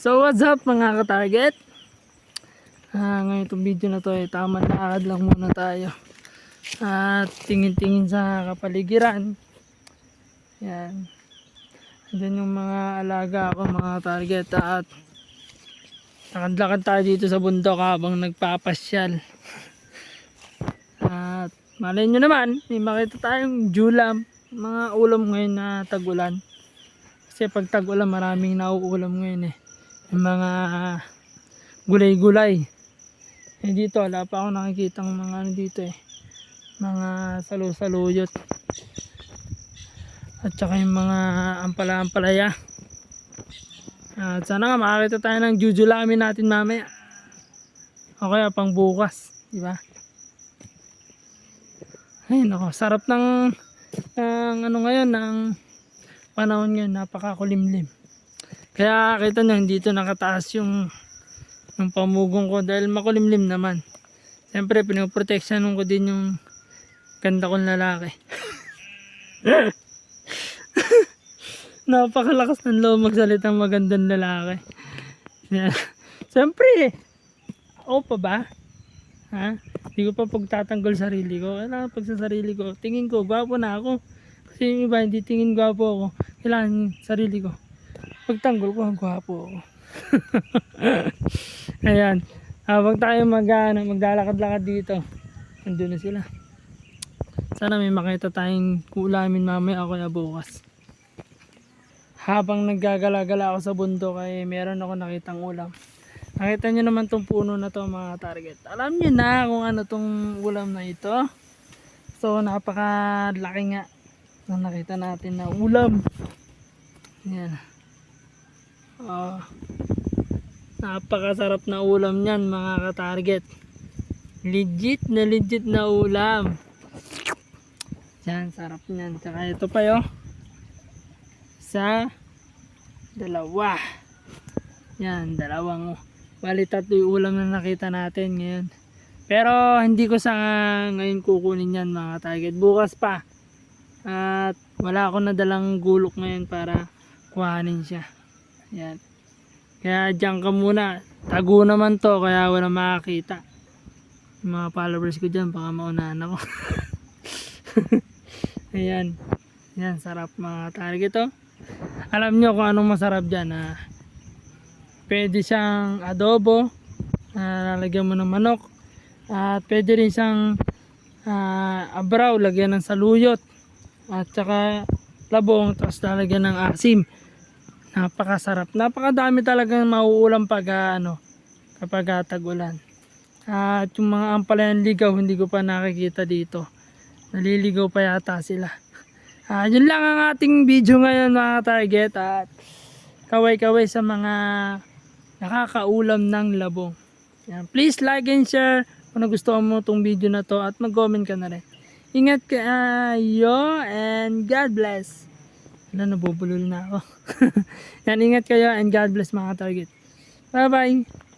So what's up mga ka-target? Ah, ngayon itong video na to ay tama lakad lang muna tayo. At tingin-tingin sa kapaligiran. Yan. Andun yung mga alaga ko mga target at lakad-lakad tayo dito sa bundok habang nagpapasyal. At malay nyo naman, may makita tayong julam, mga ulam ngayon na tagulan. Kasi pag tag-ulan maraming nauulam ngayon eh. Yung mga gulay-gulay. Eh dito wala pa ako nakikita ng mga ano dito eh. Mga salu-saluyot. At saka yung mga ampala-ampalaya. At sana nga makakita tayo ng jujulamin natin mamaya. O kaya pang bukas. Di ba? Ay nako, sarap ng, ng ano ngayon, ng panahon ngayon, napakakulimlim. Kaya kita nyo, dito nakataas yung, yung pamugong ko dahil makulimlim naman. Siyempre, pinoproteksyonan ko din yung ganda kong lalaki. Napakalakas ng loob magsalitang magandang lalaki. Siyempre, ako pa ba? Ha? Hindi ko pa pagtatanggol sarili ko. Kailangan pag sa sarili ko, tingin ko, gwapo na ako. Kasi yung iba, hindi tingin gwapo ako. Kailangan sarili ko. Pagtanggol ko, gwapo ako. Ayan. Habang tayo mag, ano, maglalakad-lakad dito, nandun na sila. Sana may makita tayong kulamin mamaya ako na bukas. Habang naggagala-gala ako sa bundok ay meron ako nakitang ulam. Nakita nyo naman tong puno na to mga target. Alam nyo na kung ano tong ulam na ito. So napakalaki nga na nakita natin na ulam. Yan. Oh, napakasarap na ulam niyan mga ka-target. Legit na legit na ulam. Yan, sarap niyan. Tsaka ito pa yo. Sa dalawa. Yan, dalawang bali tatlo yung ulam na nakita natin ngayon. Pero hindi ko sa ngayon kukunin yan mga target. Bukas pa. At wala ako nadalang gulok ngayon para kuhanin siya. Yan. Kaya dyan ka muna. Tago naman to kaya wala makakita. Yung mga followers ko dyan baka maunahan ako. Ayan. Yan, sarap mga target to. Alam nyo kung anong masarap dyan. Ah. Pwede siyang adobo. Ah, lalagyan mo ng manok. At pwede rin siyang ah, abraw. Lagyan ng saluyot. At saka labong. Tapos lalagyan ng asim. Napakasarap. Napakadami talagang mauulam pag ah, ano, kapag ah, tag-ulan. At yung mga ampalayan ligaw hindi ko pa nakikita dito. Naliligaw pa yata sila. Ah, yun lang ang ating video ngayon mga target at kaway-kaway sa mga nakakaulam ng labong. Yan. Please like and share kung nagustuhan mo itong video na to at mag-comment ka na rin. Ingat kayo and God bless. Wala, nabubulol na ako. Yan, ingat kayo and God bless mga target. Bye-bye.